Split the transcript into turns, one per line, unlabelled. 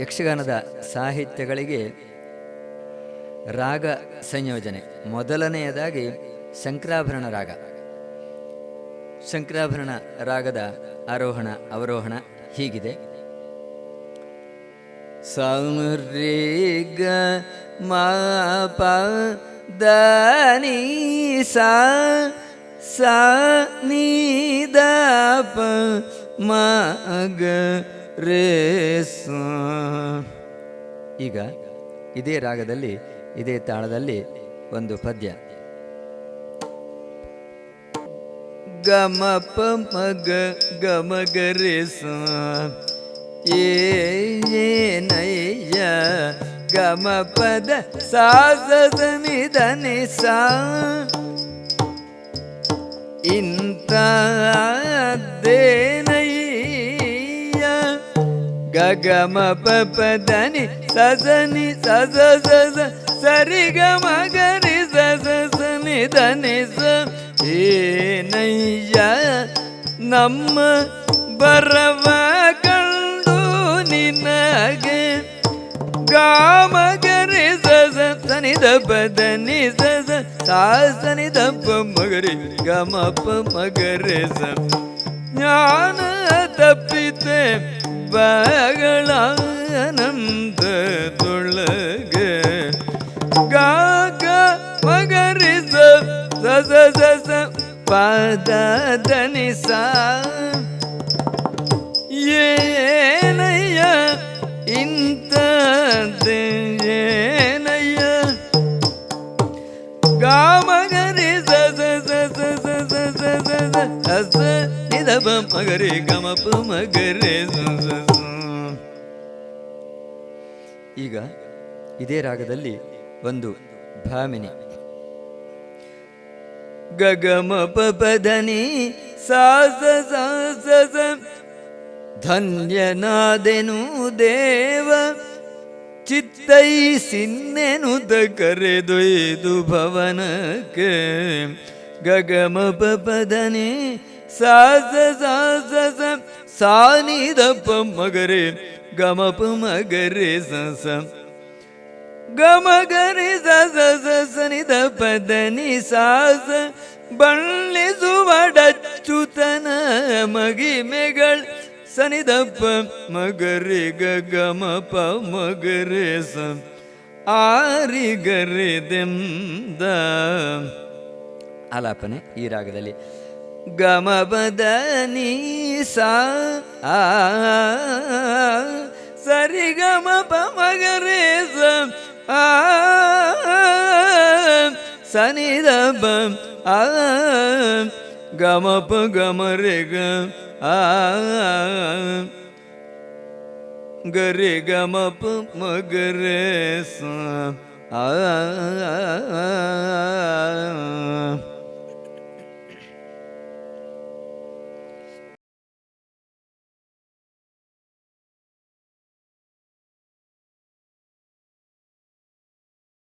ಯಕ್ಷಗಾನದ ಸಾಹಿತ್ಯಗಳಿಗೆ ರಾಗ ಸಂಯೋಜನೆ. ಮೊದಲನೆಯದಾಗಿ ಶಂಕರಾಭರಣ ರಾಗ. ಶಂಕರಾಭರಣ ರಾಗದ ಆರೋಹಣ, ಅವರೋಹಣ ಹೀಗಿದೆ. ಸಮೃಗ ಪ ದ ಸಾ ಸ ನೀ ದ ಪ ಮ ಗ ರೇ ಸ ಈಗ ಇದೇ ರಾಗದಲ್ಲಿ, ಇದೇ ತಾಳದಲ್ಲಿ ಒಂದು ಪದ್ಯ. ಗಮ ಪ ಮಗ ಗಮ ಗ ರೇಸ. ಏ ಏನಯ್ಯ ಗಮ ಪದ ಸಾಸ ನಿಧನೆ ಸಾ. ಇಂತದೇನಯ್ಯ சகம பதனி சசனி சச சச சரிக மகரி சசனி தனி சைய ನಮ್ಮ ಬರವ ಕಂಡು ನಿನಗೆ ಕಾಮಗರಿ ಸಸ ಸನಿದ ಬದನಿ ಸಸ ಸಾಸನಿದ ಮಗರಿ ಗಮಪ ಮಗರಿ ಸ ಜ್ಞಾನ ತಪ್ಪಿತೆ பகளானந்த துளக காக மகரிச சச பததனி சா ನಿಧಪ ಮಗರಿ, ಗಮಪ ಮಗರೆ. ಈಗ ಇದೇ ರಾಗದಲ್ಲಿ ಒಂದು ಭಾಮಿನಿ ಗಗಮ ಪದನಿ ಸಾಸ ಸಾಸ ಧನ್ಯನಾದೆನು ದೇವ ಚಿತ್ತೈ ಸಿನ್ನೆನುತ ಕರೆದೊಯ್ದು ಭವನಕ್ಕೆ ಗಗಮ ಪದನಿ ಸಾಸ ಸಾನಿದಪ್ಪ ಮಗರೆ, ಗಮಪ ಮಗರೆ ಸಸ ಗಮ ಗರಿ ಸಸ ಸನಿದ ಪದನಿ ಸಾಸ ಬಣ್ಣಿಸುವಡಚ್ಚುತನ ಮಗಿಮೆಗಳ್, ಸನಿದಪ್ಪ ಮಗರೆ ಗಮಪ ಮಗರೆ, ಸ. ಆರಿ ದೆಂದ. ಆಲಾಪನೆ ಈ ರಾಗದಲ್ಲಿ. கமபதனீசா. சரிகம பமகரேசம் சனிதபம். ஆ கமப கமரேக ஆ கரே கமப மகரேசம். ஆ